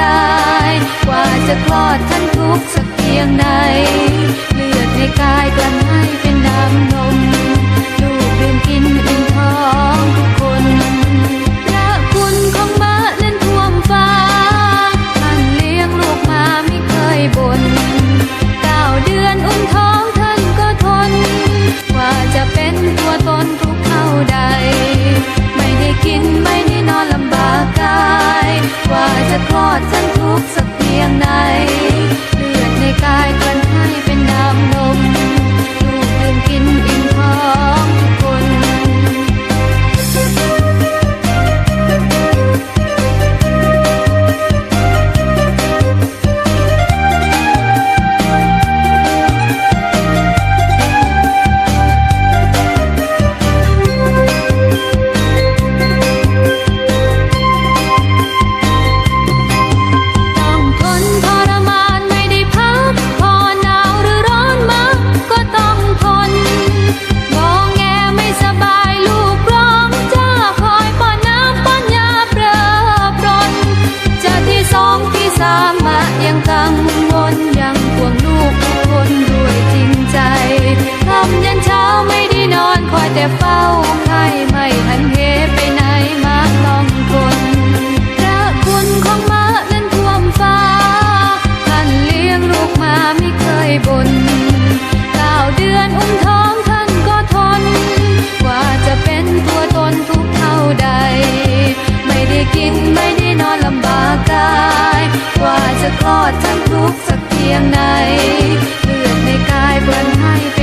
กาย กว่าจะคลอดท่านทุกสักเพียงไหน เลือดในกายกลั่นให้เป็นน้ำนม นไม่ได้นอนลำบากกาย กว่าจะคลอดทั้งทุกสักเพียงไหนเลือดในกายเปล่อนให้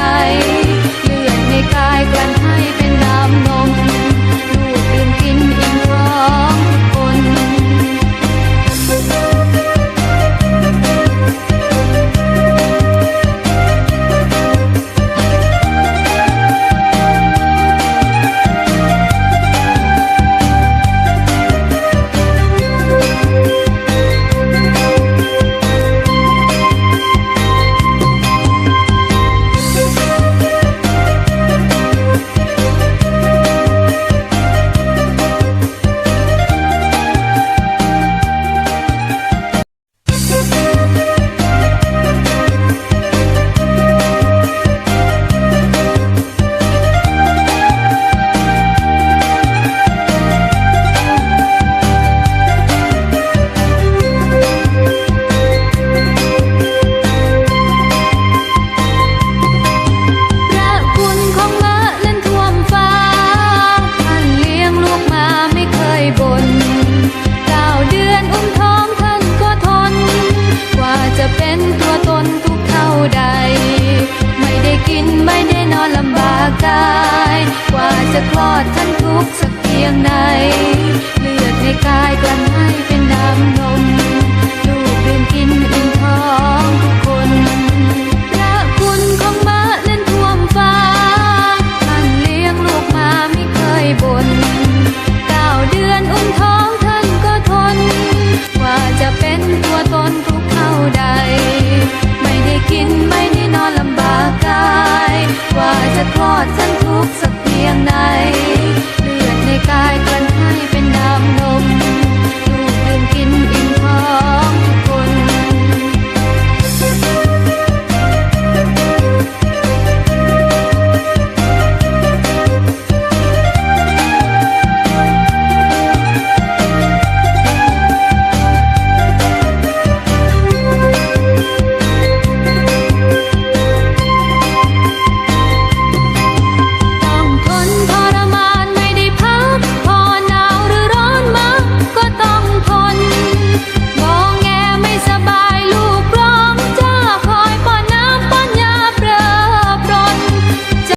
night. คลอดท่านทุกสักเพียงไหน